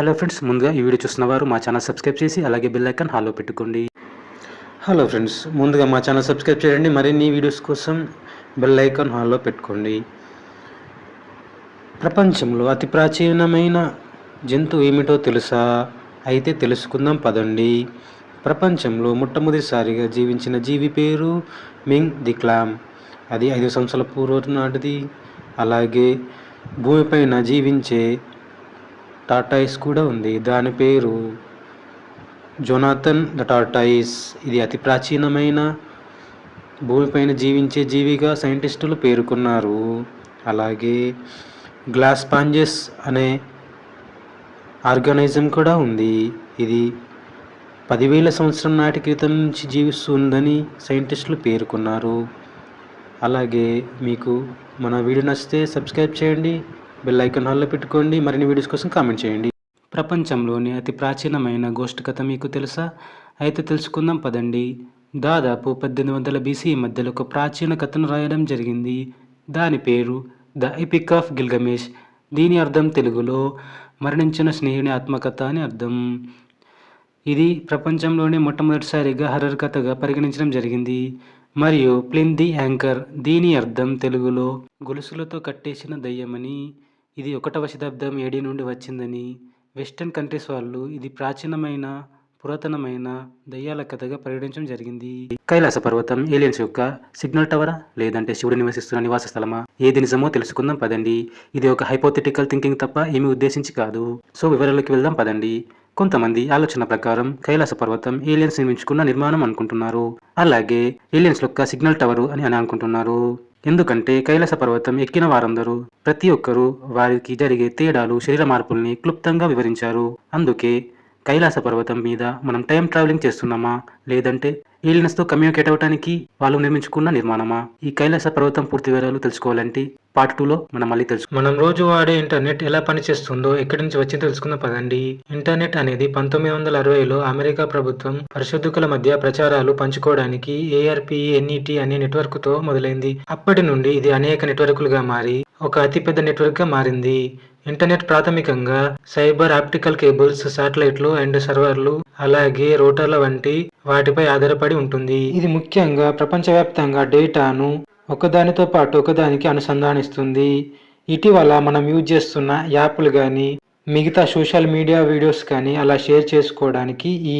Hello friends ముందుగా ఈ video చూస్తున్న వారు మా ఛానల్ సబ్స్క్రైబ్ చేసి అలాగే బెల్ ఐకాన్ హాల్లో పెట్టుకోండి. హలో ఫ్రెండ్స్ ముందుగా మా ఛానల్ సబ్స్క్రైబ్ చేయండి మరిన్ని వీడియోస్ కోసం బెల్ ఐకాన్ హాల్లో పెట్టుకోండి. ప్రపంచంలో అతి ప్రాచీనమైన జంతువు ఏమిటో తెలుసా? అయితే తెలుసుకుందాం పదండి. ప్రపంచంలో మొట్టమొదటిసారిగా జీవించిన జీవి పేరు మింగ్ ది క్లామ్. అది ఐదు సంవత్సరాల పూర్వం నాటిది. అలాగే భూమిపైన జీవించే టాటాయిస్ కూడా ఉంది. దాని పేరు జొనాథన్ ద టాటాయిస్ ఇది అతి ప్రాచీనమైన భూమిపైన జీవించే జీవిగా సైంటిస్టులు పేర్కొన్నారు. అలాగే గ్లాస్ పాంజెస్ అనే ఆర్గనైజం కూడా ఉంది. ఇది పదివేల సంవత్సరం నాటి క్రితం నుంచి జీవిస్తుందని సైంటిస్టులు పేర్కొన్నారు. అలాగే మీకు మన వీడియో నచ్చితే సబ్స్క్రైబ్ చేయండి. బెల్ ఐకాన్ హాల్లో పెట్టుకోండి. మరిన్ని వీడియోస్ కోసం కామెంట్ చేయండి. ప్రపంచంలోని అతి ప్రాచీనమైన గోష్ఠ కథ మీకు తెలుసా? అయితే తెలుసుకుందాం పదండి. దాదాపు పద్దెనిమిది వందల బీసీ మధ్యలో ఒక ప్రాచీన కథను రాయడం జరిగింది. దాని పేరు ద ఎపిక్ ఆఫ్ గిల్గమేష్. దీని అర్థం తెలుగులో మరణించిన స్నేహితుని ఆత్మకథ అని అర్థం. ఇది ప్రపంచంలోనే మొట్టమొదటిసారిగా హర్రర్ కథగా పరిగణించడం జరిగింది. మరియు ప్లిన్ ది యాంకర్ దీని అర్థం తెలుగులో గొలుసులతో కట్టేసిన దయ్యమని. ఇది ఒకటవ శతాబ్దం ఏడి నుండి వచ్చిందని వెస్టర్న్ కంట్రీస్ వాళ్ళు ఇది ప్రాచీనమైన పురాతనమైన దయ్యాల కథగా పరిగణించడం జరిగింది. కైలాస పర్వతం ఏలియన్స్ యొక్క సిగ్నల్ టవరా లేదంటే శివుడు నివసిస్తున్న నివాస స్థలమా? ఏది నిజమో తెలుసుకుందాం పదండి. ఇది ఒక హైపోథెటికల్ థింకింగ్ తప్ప ఏమి ఉద్దేశించి కాదు. సో వివరాలకి వెళ్దాం పదండి. కొంతమంది ఆలోచన ప్రకారం కైలాస పర్వతం ఏలియన్స్ నిర్మించుకున్న నిర్మాణం అనుకుంటున్నారు. అలాగే ఏలియన్స్ యొక్క సిగ్నల్ టవర్ అని అని అనుకుంటున్నారు. ఎందుకంటే కైలాస పర్వతం ఎక్కిన వారందరూ ప్రతి ఒక్కరూ వారికి జరిగే తేడాలు శరీర మార్పుల్ని క్లుప్తంగా వివరించారు. అందుకే కైలాస పర్వతం మీద మనం టైం ట్రావెలింగ్ చేస్తున్నామా? లేదంటే ఏలియన్స్తో కమ్యూనికేట్ అవ్వడానికి వాళ్ళు నిర్మించుకున్న నిర్మాణమా? ఈ కైలాస పర్వతం పూర్తి వివరాలు తెలుసుకోవాలంటే పార్ట్ టూలో మనం మళ్ళీ తెలుసు మనం రోజు వాడే ఇంటర్నెట్ ఎలా పనిచేస్తుందో ఎక్కడి నుంచి వచ్చిందో తెలుసుకుందాం పదండి. ఇంటర్నెట్ అనేది పంతొమ్మిది వందల అరవైలో అమెరికా ప్రభుత్వం పరిశోధకుల మధ్య ప్రచారాలు పంచుకోవడానికి ఏఆర్పిఎన్ఈటి అనే నెట్వర్క్తో మొదలైంది. అప్పటి నుండి ఇది అనేక నెట్వర్క్లుగా మారి ఒక అతిపెద్ద నెట్వర్క్గా మారింది. ఇంటర్నెట్ ప్రాథమికంగా సైబర్ ఆప్టికల్ కేబుల్స్ శాటిలైట్లు అండ్ సర్వర్లు అలాగే రోటర్ల వంటి వాటిపై ఆధారపడి ఉంటుంది. ఇది ముఖ్యంగా ప్రపంచవ్యాప్తంగా డేటాను ఒకదానితో పాటు ఒకదానికి అనుసంధానిస్తుంది. ఇటీవల మనం యూజ్ చేస్తున్న యాప్లు కానీ మిగతా సోషల్ మీడియా వీడియోస్ కానీ అలా షేర్ చేసుకోవడానికి ఈ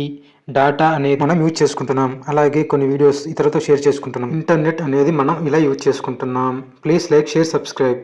డేటా అనేది మనం యూజ్ చేసుకుంటున్నాం. అలాగే కొన్ని వీడియోస్ ఇతరులతో షేర్ చేసుకుంటున్నాం. ఇంటర్నెట్ అనేది మనం ఇలా యూజ్ చేసుకుంటున్నాం. Please like share subscribe